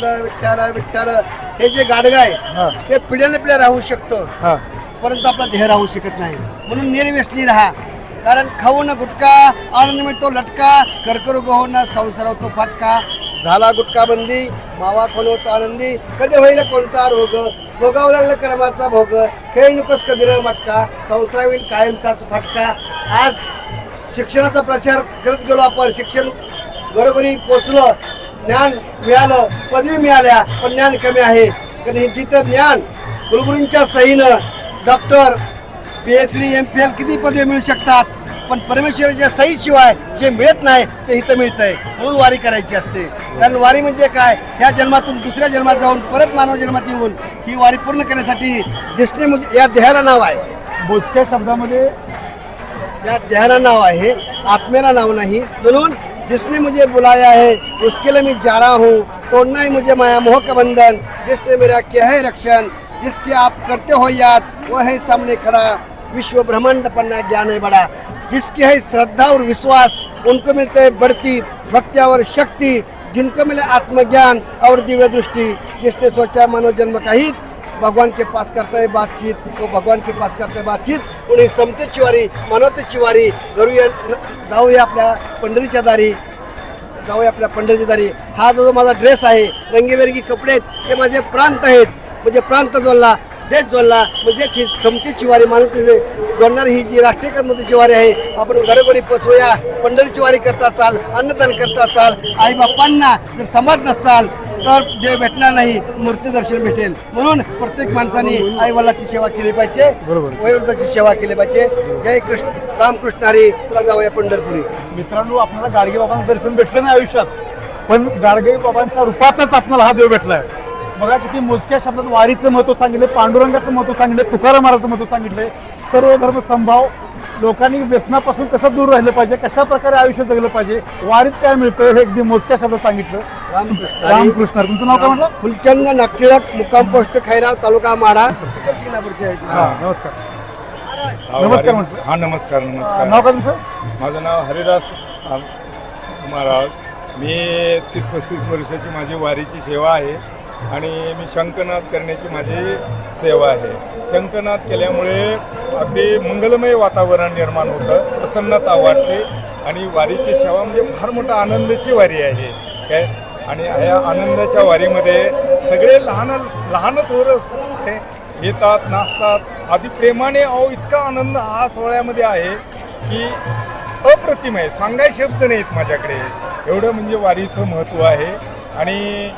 गोविंद विठ्ठल विठ्ठल हे जे गाडगं. आहे ते पिढ्याने पिढ्या राहू शकतो. परंतु आपला ध्येय राहू शकत नाही. म्हणून निर्व्यसनी राहा. कारण खाऊ न गुटका आनंद मिळतो लटका कर्करोग हो न संसार होतो फाटका. झाला गुटका बंदी मावा खोलवतो आनंदी कधी होईल कोणता रोग? भोगावं लागलं कर्माचा भोग. खेळ नकोस कधी र मटका? संसार होईल कायमचाच फाटका. आज शिक्षणाचा प्रचार करत गेलो आपण. शिक्षण घरोघरी पोचलं ज्ञान मिळालं पदवी मिळाल्या पण ज्ञान कमी आहे. कारण हे जिथं ज्ञान गुरुगुरूंच्या सहीनं doctor P H D M P L किती पदवी मिळू शकतात? पण परमेश्वराच्या सहीशिवाय जे मिळत नाही ते इथं मिळतंय. म्हणून वारी करायची असते. कारण वारी म्हणजे काय? ह्या जन्मातून दुसऱ्या जन्मात जाऊन परत मानव जन्मात येऊन ही वारी पूर्ण करण्यासाठी जिसने म्हणजे या देहाला नाव आहे. मोजक्या शब्दामध्ये या देहाला नाव आहे आत्मेला नाव नहीं. म्हणून जिसने मुझे बुलाया है, उसके लिए मैं जा रहा हूँ। तोड़ना ही मुझे माया, मोह का बंधन। जिसने मेरा किया है रक्षण, जिसके आप करते हो याद, वह है सामने खड़ा। विश्व ब्रह्मांड पन्ना ज्ञान है बड़ा। जिसकी है श्रद्धा और विश्वास, उनको मिलते है बढ़ती भक्ति और शक्ति। जिनको मिले आत्मज्ञान और दिव्य दृष्टि। जिसने सोचा मानव जन्म का हित भगवान के पास करता है बातचीत वो भगवान के पास करता है बातचीत. उन्हें समते चिवारी मानवतेची चिवारी करूया जाऊया आपल्या पंढरीच्या दारी. जाऊया आपल्या पंढरीच्या दारी. हा जो जो माझा ड्रेस आहे रंगीबेरंगी कपडे आहेत ते माझे प्रांत आहेत. म्हणजे प्रांत जोडला देश जोडला. म्हणजेच ही चिवारी वारी जोडणारी ही जी राष्ट्रीय कर्मतेची चिवारी आहे आपण घरोघरी पोचवूया पंढरी चिवारी करता चाल अन्नदान करता चाल. आई बाप्पांना जर समर्थ नसाल तर देव भेटणार नाही मूर्ती दर्शन भेटेल. म्हणून प्रत्येक माणसाने आई वडिलाची सेवा केली पाहिजे बरोबर. वयोवृद्धाची सेवा केली पाहिजे. जय कृष्ण रामकृष्ण हरी चला जाऊया पंढरपुरी. मित्रांनो आपल्याला गाडगे बाबांचं दर्शन भेटलं नाही आयुष्यात. पण गाडगे बाबांच्या रूपातच आपल्याला हा देव भेटलाय. बघा किती मोजक्या शब्दात वारीचं महत्त्व सांगितलं पांडुरंगाचं महत्त्व सांगितलं तुकाराम महाराजचं महत्त्व सांगितलंय सर्व धर्म संभाव लोकांनी व्यसनापासून कसं दूर राहिलं पाहिजे? कशा प्रकारे आयुष्य जगलं पाहिजे? वारीत काय मिळतं हे अगदी मोजक्या शब्दात सांगितलं. रामकृष्ण. रामकृष्ण. तुमचं नाव काय म्हटलं? फुलचंद नाकिळक मुक्काम पोस्ट खैराव तालुका माडा शिंगणापूरचे. हा नमस्कार. नमस्कार म्हटलं. हा नमस्कार नमस्कार. नाव काय तुमचं? माझं नाव हरिदास आ- महाराज मी तीस पस्तीस वर्षाची माझी वारीची सेवा आहे. आणि मी शंकनाद करण्याची माझी सेवा आहे. शंकनाद केल्यामुळे अगदी मंगलमय वातावरण निर्माण होतं प्रसन्नता वाटते आणि वारीची सेवा म्हणजे फार मोठा आनंदाची वारी आहे. काय? आणि ह्या आनंदाच्या वारीमध्ये सगळे लहान लहान थोरच हे येतात नाचतात. आधी प्रेमाने अहो इतका आनंद हा सोहळ्यामध्ये आहे की अप्रतिम आहे. सांगाय शब्द नाहीत माझ्याकडे. एवढं म्हणजे वारीचं महत्त्व आहे. आणि